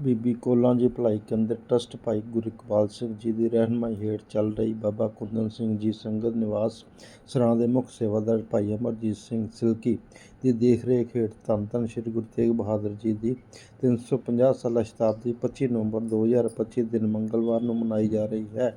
ਬੀਬੀ ਕੌਲਾਂ ਜੀ ਭਲਾਈ ਕੇਂਦਰ ਟਰੱਸਟ ਭਾਈ ਗੁਰਇਕਬਾਲ ਸਿੰਘ ਜੀ ਦੀ ਰਹਿਨੁਮਾਈ ਹੇਠ ਚੱਲ ਰਹੀ ਬਾਬਾ ਕੁੰਦਨ ਸਿੰਘ ਜੀ ਸੰਗਤ ਨਿਵਾਸ ਸਰਾਂ ਦੇ ਮੁੱਖ ਸੇਵਾਦਾਰ ਭਾਈ ਅਮਰਜੀਤ ਸਿੰਘ ਸਿਲਕੀ ਦੀ ਦੇਖ ਰੇਖ ਹੇਠ ਧੰਨ ਧੰਨ ਸ੍ਰੀ ਗੁਰੂ ਤੇਗ ਬਹਾਦਰ ਜੀ ਦੀ 350 ਸਾਲਾ ਸ਼ਤਾਬਦੀ 25 ਨਵੰਬਰ 2025 ਦਿਨ ਮੰਗਲਵਾਰ ਨੂੰ ਮਨਾਈ ਜਾ ਰਹੀ ਹੈ।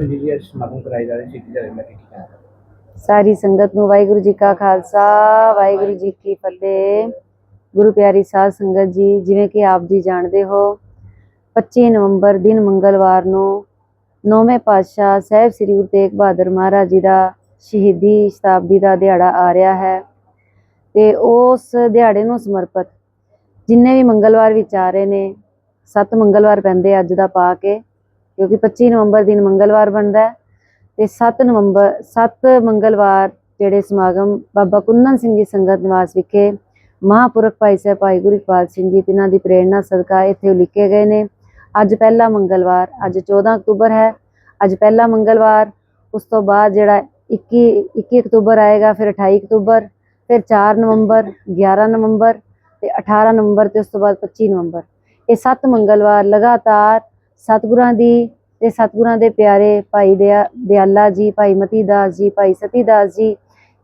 ਅੱਜ ਜੀ ਅੱਜ ਸਮਾਗਮ ਕਰਾਏ ਜਾ ਰਹੇ ਸੀ, ਕਿ ਮੈਂ ਕੀ ਸਾਰੀ ਸੰਗਤ ਨੂੰ ਵਾਹਿਗੁਰੂ ਜੀ ਕਾ ਖਾਲਸਾ, ਵਾਹਿਗੁਰੂ ਜੀ ਕੀ ਫਤਿਹ। ਗੁਰੂ ਪਿਆਰੀ ਸਾਧ ਸੰਗਤ ਜੀ, ਜਿਵੇਂ ਕਿ ਆਪ ਜੀ ਜਾਣਦੇ ਹੋ 25 ਨਵੰਬਰ ਦਿਨ ਮੰਗਲਵਾਰ ਨੂੰ ਨੌਵੇਂ ਪਾਤਸ਼ਾਹ ਸਾਹਿਬ ਸ੍ਰੀ ਗੁਰੂ ਤੇਗ ਬਹਾਦਰ ਮਹਾਰਾਜ ਜੀ ਦਾ ਸ਼ਹੀਦੀ ਸ਼ਤਾਬਦੀ ਦਾ ਦਿਹਾੜਾ ਆ ਰਿਹਾ ਹੈ ਤੇ ਉਸ ਦਿਹਾੜੇ ਨੂੰ ਸਮਰਪਿਤ ਜਿੰਨੇ ਵੀ ਮੰਗਲਵਾਰ ਵਿੱਚ ਆ ਰਹੇ ਨੇ, ਸੱਤ ਮੰਗਲਵਾਰ ਪੈਂਦੇ ਅੱਜ ਦਾ ਪਾ ਕੇ। ਕਿਉਂਕਿ 25 ਨਵੰਬਰ ਦਿਨ ਮੰਗਲਵਾਰ ਬਣਦਾ ਹੈ ਤੇ 7 ਨਵੰਬਰ 7 ਮੰਗਲਵਾਰ ਜਿਹੜੇ ਸਮਾਗਮ ਬਾਬਾ ਕੁੰਦਨ ਸਿੰਘ ਜੀ ਸੰਗਤ ਨਿਵਾਸ ਵਿਖੇ ਮਹਾਂਪੁਰਖ ਭਾਈ ਸਾਹਿਬ ਭਾਈ ਗੁਰੂ ਇਕਬਾਲ ਸਿੰਘ ਜੀ ਤਿਨਾਂ ਦੀ ਪ੍ਰੇਰਣਾ ਸਦਕਾ ਇੱਥੇ ਲਿਖੇ ਗਏ ਨੇ। ਅੱਜ ਪਹਿਲਾ ਮੰਗਲਵਾਰ, ਅੱਜ 14 ਅਕਤੂਬਰ ਹੈ। ਅੱਜ ਪਹਿਲਾ ਮੰਗਲਵਾਰ, ਉਸ ਤੋਂ ਬਾਅਦ ਜਿਹੜਾ 21 21 ਅਕਤੂਬਰ ਆਏਗਾ, ਫਿਰ 28 ਅਕਤੂਬਰ, ਫਿਰ 4 ਨਵੰਬਰ 11 ਨਵੰਬਰ ਤੇ 18 ਨਵੰਬਰ ਤੇ ਉਸ ਤੋਂ ਬਾਅਦ 25 ਨਵੰਬਰ। ਇਹ ਸੱਤ ਮੰਗਲਵਾਰ ਲਗਾਤਾਰ ਸਤਿਗੁਰਾਂ ਦੀ ਤੇ ਸਤਿਗੁਰਾਂ ਦੇ ਪਿਆਰੇ ਭਾਈ ਦਿਆ, ਦਿਆਲਾ ਜੀ, ਭਾਈ ਮਤੀ ਦਾਸ ਜੀ, ਭਾਈ ਸਤੀ ਦਾਸ ਜੀ,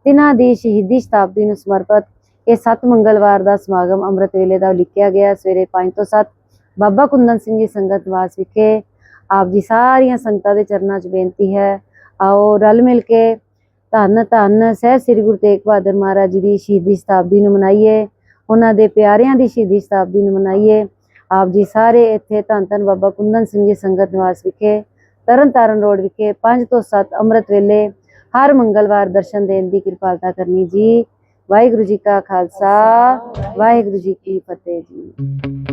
ਤਿਨਾਂ ਦੀ ਸ਼ਹੀਦੀ ਸ਼ਤਾਬਦੀ ਨੂੰ ਸਮਰਪਿਤ ਇਹ ਸੱਤ ਮੰਗਲਵਾਰ ਦਾ ਸਮਾਗਮ ਅੰਮ੍ਰਿਤ ਵੇਲੇ ਦਾ ਲਿਖਿਆ ਗਿਆ। ਸਵੇਰੇ 5 ਤੋਂ 7 ਬਾਬਾ ਕੁੰਦਨ ਸਿੰਘ ਜੀ ਸੰਗਤ ਵਾਸ ਵਿਖੇ ਆਪ ਜੀ ਸਾਰੀਆਂ ਸੰਗਤਾਂ ਦੇ ਚਰਨਾਂ 'ਚ ਬੇਨਤੀ ਹੈ। ਆਓ ਰਲ ਮਿਲ ਕੇ ਧੰਨ ਧੰਨ ਸਹਿਬ ਸ੍ਰੀ ਗੁਰੂ ਤੇਗ ਬਹਾਦਰ ਮਹਾਰਾਜ ਜੀ ਦੀ ਸ਼ਹੀਦੀ ਸ਼ਤਾਬਦੀ ਨੂੰ ਮਨਾਈਏ। ਉਹਨਾਂ ਦੇ ਪਿਆਰਿਆਂ ਦੀ ਸ਼ਹੀਦੀ ਸ਼ਤਾਬਦੀ ਨੂੰ ਮਨਾਈਏ। ਆਪ ਜੀ ਸਾਰੇ ਇੱਥੇ ਧੰਨ ਧੰਨ ਬਾਬਾ ਕੁੰਦਨ ਸਿੰਘ ਜੀ ਸੰਗਤ ਨਿਵਾਸ ਵਿਖੇ ਤਰਨ ਤਾਰਨ ਰੋਡ ਵਿਖੇ 5 ਤੋਂ 7 ਅੰਮ੍ਰਿਤ ਵੇਲੇ ਹਰ ਮੰਗਲਵਾਰ ਦਰਸ਼ਨ ਦੇਣ ਦੀ ਕਿਰਪਾਲਤਾ ਕਰਨੀ ਜੀ। ਵਾਹਿਗੁਰੂ ਜੀ ਕਾ ਖਾਲਸਾ। ਵਾਹਿਗੁਰੂ ਜੀ ਕੀ ਫਤਿਹ ਜੀ।